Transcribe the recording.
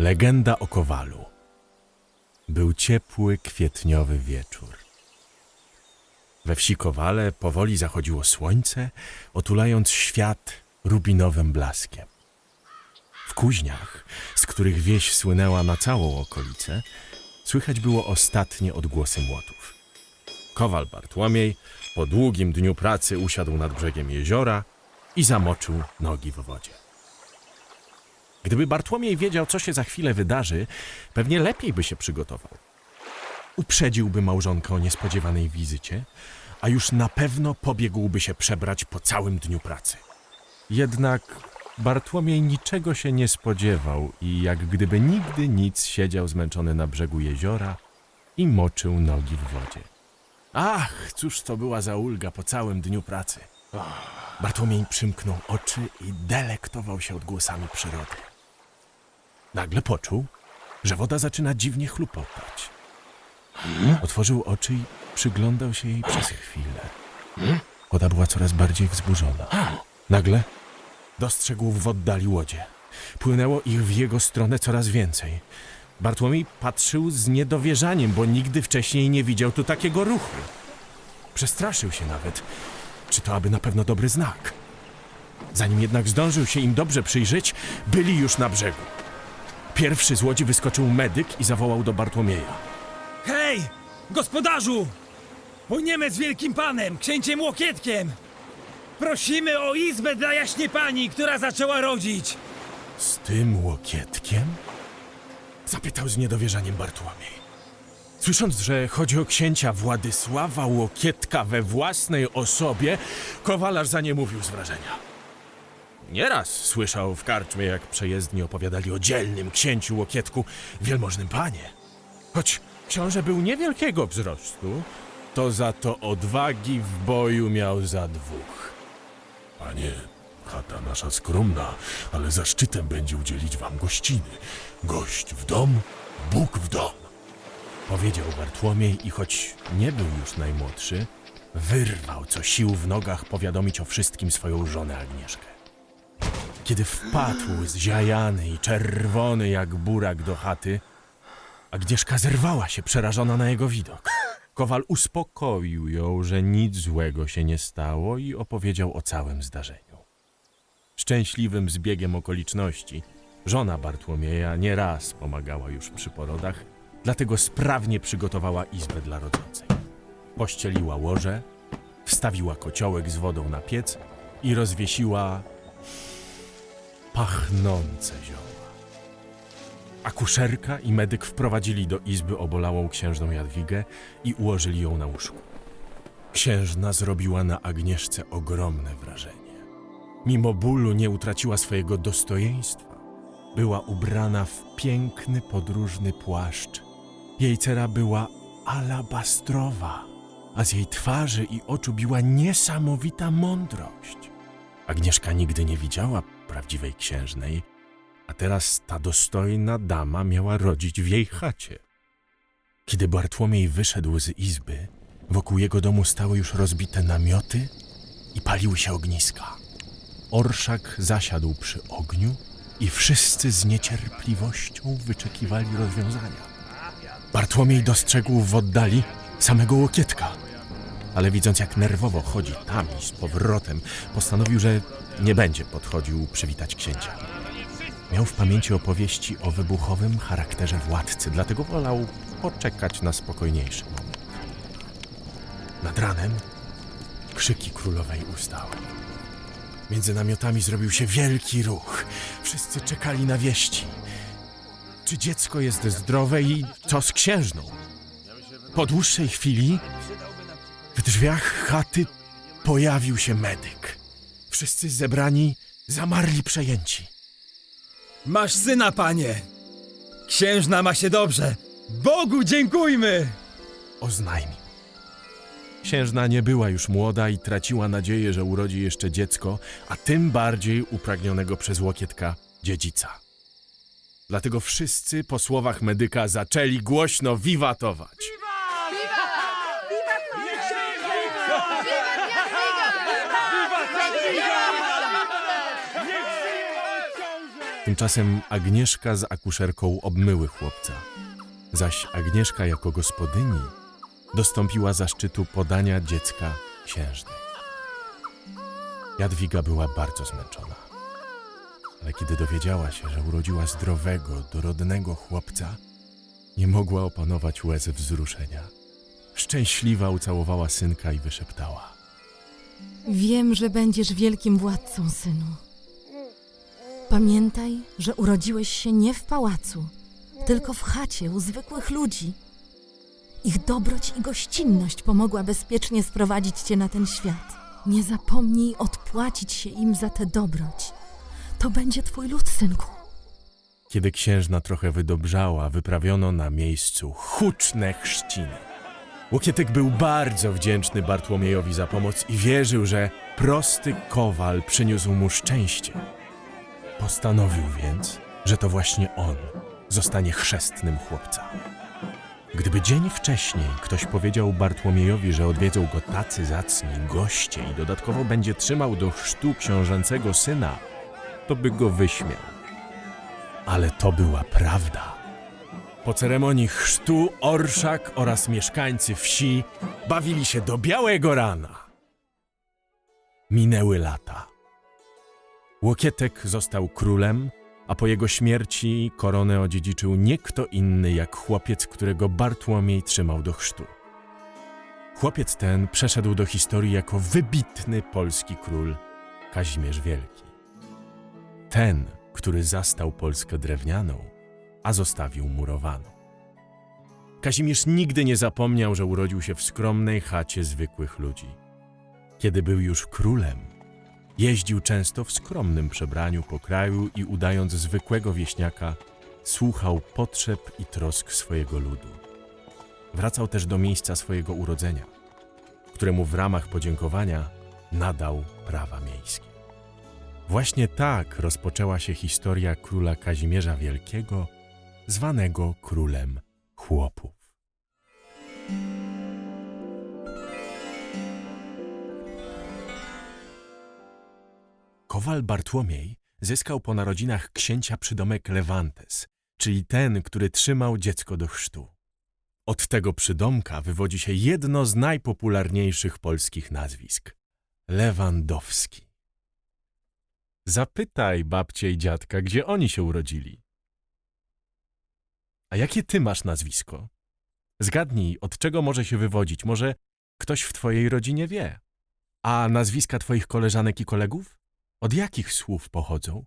Legenda o Kowalu. Był ciepły, kwietniowy wieczór. We wsi Kowale powoli zachodziło słońce, otulając świat rubinowym blaskiem. W kuźniach, z których wieś słynęła na całą okolicę, słychać było ostatnie odgłosy młotów. Kowal Bartłomiej po długim dniu pracy usiadł nad brzegiem jeziora i zamoczył nogi w wodzie. Gdyby Bartłomiej wiedział, co się za chwilę wydarzy, pewnie lepiej by się przygotował. Uprzedziłby małżonkę o niespodziewanej wizycie, a już na pewno pobiegłby się przebrać po całym dniu pracy. Jednak Bartłomiej niczego się nie spodziewał i jak gdyby nigdy nic siedział zmęczony na brzegu jeziora i moczył nogi w wodzie. Ach, cóż to była za ulga po całym dniu pracy. Bartłomiej przymknął oczy i delektował się odgłosami przyrody. Nagle poczuł, że woda zaczyna dziwnie chlupotać. Otworzył oczy i przyglądał się jej przez chwilę. Woda była coraz bardziej wzburzona. Nagle dostrzegł w oddali łodzie. Płynęło ich w jego stronę coraz więcej. Bartłomiej patrzył z niedowierzaniem, bo nigdy wcześniej nie widział tu takiego ruchu. Przestraszył się nawet. Czy to aby na pewno dobry znak? Zanim jednak zdążył się im dobrze przyjrzeć, byli już na brzegu. Pierwszy z łodzi wyskoczył medyk i zawołał do Bartłomieja. Hej, gospodarzu! Płyniemy z wielkim panem, księciem Łokietkiem! Prosimy o izbę dla jaśnie pani, która zaczęła rodzić! Z tym łokietkiem? Zapytał z niedowierzaniem Bartłomiej. Słysząc, że chodzi o księcia Władysława Łokietka we własnej osobie, kowalarz za nie mówił z wrażenia. Nieraz słyszał w karczmie, jak przejezdni opowiadali o dzielnym księciu Łokietku, wielmożnym panie. Choć książę był niewielkiego wzrostu, to za to odwagi w boju miał za dwóch. Panie, chata nasza skromna, ale zaszczytem będzie udzielić wam gościny. Gość w dom, Bóg w dom. Powiedział Bartłomiej i choć nie był już najmłodszy, wyrwał co sił w nogach powiadomić o wszystkim swoją żonę Agnieszkę. Kiedy wpadł zziajany i czerwony jak burak do chaty, Agnieszka zerwała się przerażona na jego widok. Kowal uspokoił ją, że nic złego się nie stało i opowiedział o całym zdarzeniu. Szczęśliwym zbiegiem okoliczności żona Bartłomieja nieraz pomagała już przy porodach, dlatego sprawnie przygotowała izbę dla rodzącej. Pościeliła łoże, wstawiła kociołek z wodą na piec i rozwiesiła pachnące zioła. Akuszerka i medyk wprowadzili do izby obolałą księżną Jadwigę i ułożyli ją na łóżku. Księżna zrobiła na Agnieszce ogromne wrażenie. Mimo bólu nie utraciła swojego dostojeństwa. Była ubrana w piękny podróżny płaszcz. Jej cera była alabastrowa, a z jej twarzy i oczu biła niesamowita mądrość. Agnieszka nigdy nie widziała prawdziwej księżnej, a teraz ta dostojna dama miała rodzić w jej chacie. Kiedy Bartłomiej wyszedł z izby, wokół jego domu stały już rozbite namioty i paliły się ogniska. Orszak zasiadł przy ogniu i wszyscy z niecierpliwością wyczekiwali rozwiązania. Bartłomiej dostrzegł w oddali samego łokietka, ale widząc jak nerwowo chodzi tam i z powrotem, postanowił, że nie będzie podchodził przywitać księcia. Miał w pamięci opowieści o wybuchowym charakterze władcy, dlatego wolał poczekać na spokojniejszy moment. Nad ranem krzyki królowej ustały. Między namiotami zrobił się wielki ruch. Wszyscy czekali na wieści. Czy dziecko jest zdrowe i co z księżną? Po dłuższej chwili w drzwiach chaty pojawił się medyk. Wszyscy zebrani zamarli przejęci. Masz syna, panie! Księżna ma się dobrze! Bogu dziękujmy! oznajmił. Księżna nie była już młoda i traciła nadzieję, że urodzi jeszcze dziecko, a tym bardziej upragnionego przez łokietka dziedzica. Dlatego wszyscy po słowach medyka zaczęli głośno wiwatować. Tymczasem Agnieszka z akuszerką obmyły chłopca, zaś Agnieszka jako gospodyni dostąpiła zaszczytu podania dziecka księżnej. Jadwiga była bardzo zmęczona, ale kiedy dowiedziała się, że urodziła zdrowego, dorodnego chłopca, nie mogła opanować łez wzruszenia. Szczęśliwa ucałowała synka i wyszeptała. Wiem, że będziesz wielkim władcą, synu. Pamiętaj, że urodziłeś się nie w pałacu, tylko w chacie u zwykłych ludzi. Ich dobroć i gościnność pomogła bezpiecznie sprowadzić cię na ten świat. Nie zapomnij odpłacić się im za tę dobroć. To będzie twój lud, synku. Kiedy księżna trochę wydobrzała, wyprawiono na miejscu huczne chrzciny. Łokietek był bardzo wdzięczny Bartłomiejowi za pomoc i wierzył, że prosty kowal przyniósł mu szczęście. Postanowił więc, że to właśnie on zostanie chrzestnym chłopca. Gdyby dzień wcześniej ktoś powiedział Bartłomiejowi, że odwiedzą go tacy zacni goście i dodatkowo będzie trzymał do chrztu książęcego syna, to by go wyśmiał. Ale to była prawda. Po ceremonii chrztu orszak oraz mieszkańcy wsi bawili się do białego rana. Minęły lata. Łokietek został królem, a po jego śmierci koronę odziedziczył nie kto inny jak chłopiec, którego Bartłomiej trzymał do chrztu. Chłopiec ten przeszedł do historii jako wybitny polski król Kazimierz Wielki. Ten, który zastał Polskę drewnianą, a zostawił murowaną. Kazimierz nigdy nie zapomniał, że urodził się w skromnej chacie zwykłych ludzi. Kiedy był już królem, jeździł często w skromnym przebraniu po kraju i udając zwykłego wieśniaka, słuchał potrzeb i trosk swojego ludu. Wracał też do miejsca swojego urodzenia, któremu w ramach podziękowania nadał prawa miejskie. Właśnie tak rozpoczęła się historia króla Kazimierza Wielkiego, zwanego królem chłopów. Kowal Bartłomiej zyskał po narodzinach księcia przydomek Lewantes, czyli ten, który trzymał dziecko do chrztu. Od tego przydomka wywodzi się jedno z najpopularniejszych polskich nazwisk Lewandowski. Zapytaj babcie i dziadka, gdzie oni się urodzili. A jakie ty masz nazwisko? Zgadnij, od czego może się wywodzić. Może ktoś w twojej rodzinie wie. A nazwiska twoich koleżanek i kolegów? Od jakich słów pochodzą?